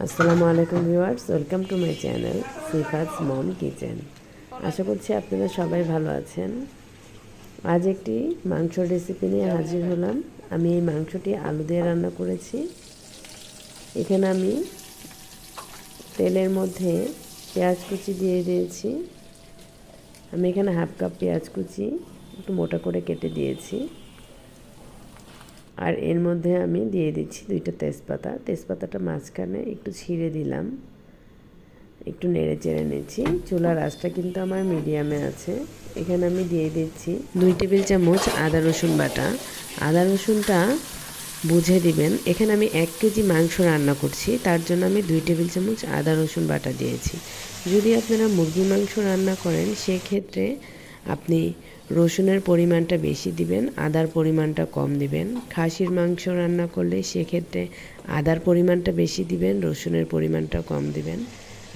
আসসালামু আলাইকুম viewers, welcome to my channel Sifat's mom kitchen. আশা করছি আপনারা সবাই ভালো আছেন। আজ একটি মাংস রেসিপি নিয়ে হাজির হলাম। আমি এই মাংসটি আলু দিয়ে রান্না করেছি। এখানে আমি তেলের মধ্যে পেঁয়াজ কুচি দিয়ে দিয়েছি। আমি এখানে হাফ কাপ পেঁয়াজ কুচি একটু মোটা করে কেটে দিয়েছি। আর এর মধ্যে আমি দিয়ে দিচ্ছি দুইটা তেজপাতা। তেজপাতাটা মাঝখানে একটু ছিঁড়ে দিলাম। একটু নেড়ে চেড়ে নিচ্ছি। চুলার আঁচটা কিন্তু আমার মিডিয়ামে আছে। এখানে আমি দিয়ে দিচ্ছি দুই টেবিল চামচ আদা রসুন বাটা। আদা রসুনটা বুঝে দিবেন, এখানে আমি এক কেজি মাংস রান্না করছি, তার জন্য আমি দুই টেবিল চামচ আদা রসুন বাটা দিয়েছি। যদি আপনারা মুরগির মাংস রান্না করেন, সেক্ষেত্রে আপনি রসুনের পরিমাণটা বেশি দিবেন, আদার পরিমাণটা কম দিবেন। খাসির মাংস রান্না করলে সেক্ষেত্রে আদার পরিমাণটা বেশি দিবেন, রসুনের পরিমাণটা কম দিবেন।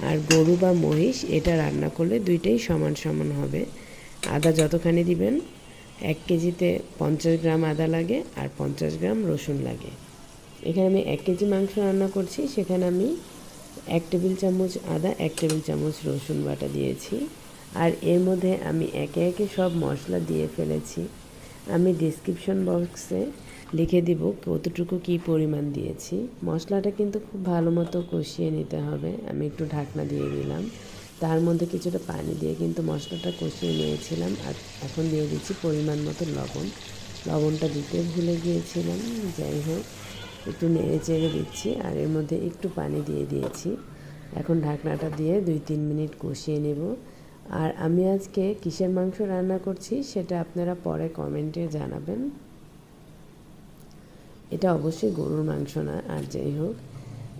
আর গরু বা মহিষ এটা রান্না করলে দুইটাই সমান সমান হবে। আদা যতখানি দিবেন, এক কেজিতে পঞ্চাশ গ্রাম আদা লাগে আর পঞ্চাশ গ্রাম রসুন লাগে। এখানে আমি এক কেজি মাংস রান্না করছি, সেখানে আমি এক টেবিল চামচ আদা, এক টেবিল চামচ রসুন বাটা দিয়েছি। আর এর মধ্যে আমি একে একে সব মশলা দিয়ে ফেলেছি। আমি ডিসক্রিপশন বক্সে লিখে দিব কতটুকু কী পরিমাণ দিয়েছি। মশলাটা কিন্তু খুব ভালো মতো কষিয়ে নিতে হবে। আমি একটু ঢাকনা দিয়ে দিলাম। তার মধ্যে কিছুটা পানি দিয়ে কিন্তু মশলাটা কষিয়ে নিয়েছিলাম। আর এখন দিয়ে দিচ্ছি পরিমাণ মতো লবণ। লবণটা দিতে ভুলে গিয়েছিলাম। যাই হোক, একটু নেড়ে চেড়ে দিচ্ছি আর এর মধ্যে একটু পানি দিয়ে দিয়েছি। এখন ঢাকনাটা দিয়ে দুই তিন মিনিট কষিয়ে নেব। আর আমি আজকে কিসের মাংস রান্না করছি সেটা আপনারা পরে কমেন্টে জানাবেন। এটা অবশ্যই গরুর মাংস না, আর যাই হোক,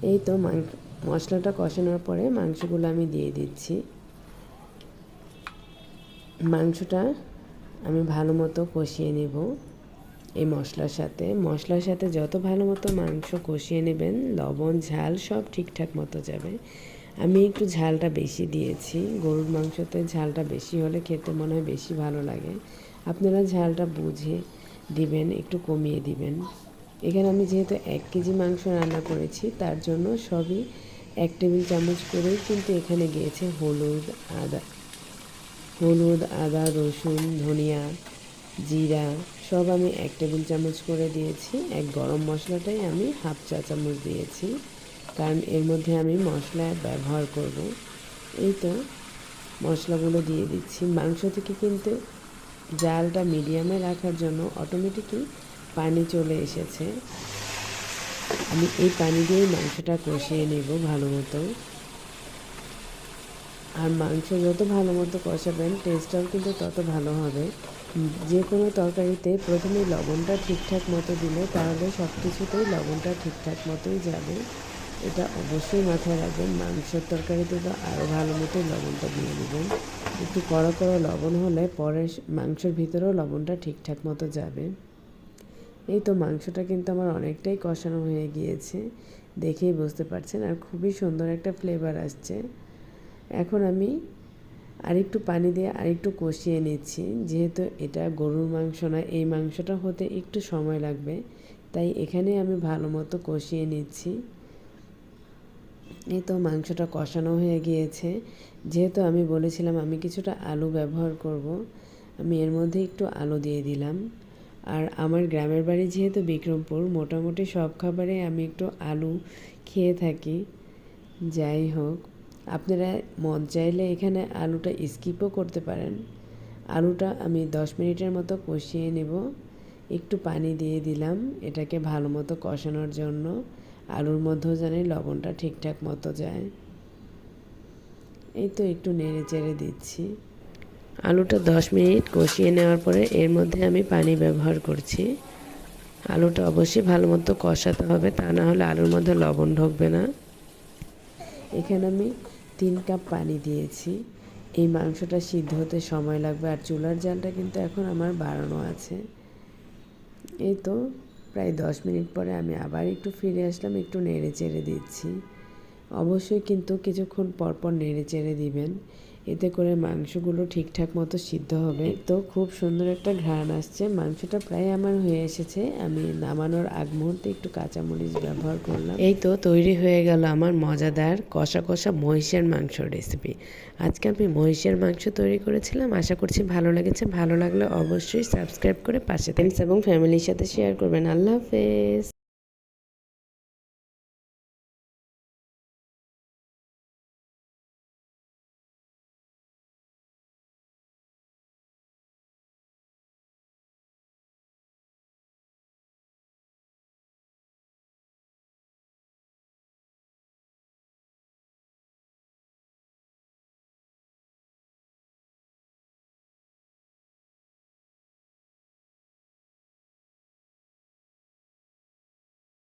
এই তো মাংস মশলাটা কষানোর পরে মাংসগুলো আমি দিয়ে দিচ্ছি। মাংসটা আমি ভালো মতো কষিয়ে নেব এই মশলার সাথে। মশলার সাথে যত ভালো মতো মাংস কষিয়ে নেবেন, লবণ, ঝাল সব ঠিকঠাক মতো যাবে। আমি একটু ঝালটা বেশি দিয়েছি। গরুর মাংসতে ঝালটা বেশি হলে খেতে মনে হয় বেশি ভালো লাগে। আপনারা ঝালটা বুঝে দিবেন, একটু কমিয়ে দিবেন। এখানে আমি যেহেতু এক কেজি মাংস রান্না করেছি, তার জন্য সবই এক টেবিল চামচ করেই কিন্তু এখানে গিয়েছে হলুদ, আদা হলুদ, আদা, রসুন, ধনিয়া, জিরা, সব আমি এক টেবিল চামচ করে দিয়েছি। এক গরম মশলাটাই আমি হাফ চা চামচ দিয়েছি। কারণ এর মধ্যে আমি মশলা ব্যবহার করব। এই তো মশলাগুলো দিয়ে দিচ্ছি। মাংস থেকে কিন্তু জালটা মিডিয়ামে রাখার জন্য অটোমেটিকই পানি চলে এসেছে। আমি এই পানি দিয়েই মাংসটা কষিয়ে নেব ভালো মতো আর মাংস যত ভালো মতো কষাবেন টেস্টটাও কিন্তু তত ভালো হবে। যে কোনো তরকারিতে প্রথমে লবণটা ঠিকঠাক মতো দিলে তাহলে সব কিছুতেই লবণটা ঠিকঠাক মতোই যাবে। এটা অবশ্যই মাথায় রাখবেন, মাংসের তরকারিতে তো আরও ভালো মতো লবণটা দিয়ে দেবেন। একটু কড়া কড়া লবণ হলে পরে মাংসের ভিতরেও লবণটা ঠিকঠাক মতো যাবে। এই তো মাংসটা কিন্তু আমার অনেকটাই কষানো হয়ে গিয়েছে, দেখেই বুঝতে পারছেন। আর খুবই সুন্দর একটা ফ্লেভার আসছে। এখন আমি আরেকটু পানি দিয়ে আরেকটু কষিয়ে নিচ্ছি, যেহেতু এটা গরুর মাংস না এই মাংসটা হতে একটু সময় লাগবে। তাই এখানে আমি ভালো মতো কষিয়ে নিচ্ছি। এই তো মাংসটা কষানো হয়ে গিয়েছে। যেহেতু আমি বলেছিলাম আমি কিছুটা আলু ব্যবহার করব, আমি এর মধ্যে একটু আলু দিয়ে দিলাম। আর আমার গ্রামের বাড়ি যেহেতু বিক্রমপুর, মোটামুটি সব খাবারে আমি একটু আলু খেয়ে থাকি। যাই হোক, আপনারা মন চাইলে এখানে আলুটা স্কিপও করতে পারেন। আলুটা আমি দশ মিনিটের মতো কষিয়ে নেব। একটু পানি দিয়ে দিলাম, এটাকে ভালো মতো কষানোর জন্য। আলুর মধ্যেও জানি লবণটা ঠিকঠাক মতো যায়। এই তো একটু নেড়ে চেড়ে দিচ্ছি। আলুটা দশ মিনিট কষিয়ে নেওয়ার পরে এর মধ্যে আমি পানি ব্যবহার করছি। আলুটা অবশ্যই ভালো মতো কষাতে হবে, তা না হলে আলুর মধ্যে লবণ ঢুকবে না। এখানে আমি তিন কাপ পানি দিয়েছি। এই মাংসটা সিদ্ধ হতে সময় লাগবে আর চুলার জালটা কিন্তু এখন আমার বাড়ানো আছে। এই তো প্রায় দশ মিনিট পরে আমি আবার একটু ফিরে আসলাম একটু নেড়ে চেড়ে দিচ্ছি। অবশ্যই কিন্তু কিছুক্ষণ পরপর নেড়ে চেড়ে দিবেন। এতে করে মাংসগুলো ঠিকঠাক মতো সিদ্ধ হবে। তো খুব সুন্দর একটা ঘ্রাণ আসছে। মাংসটা প্রায় আমার হয়ে এসেছে। আমি নামানোর আগ মুহূর্তে একটু কাঁচামরিচ ব্যবহার করলাম। এই তো তৈরি হয়ে গেল আমার মজাদার কষা কষা মহিষের মাংস রেসিপি আজকে আমি মহিষের মাংস তৈরি করেছিলাম। আশা করছি ভালো লেগেছে। ভালো লাগলে অবশ্যই সাবস্ক্রাইব করে পাশে থাকবেন। এবং ফ্যামিলির সাথে শেয়ার করবেন। আল্লাহ হাফেজ।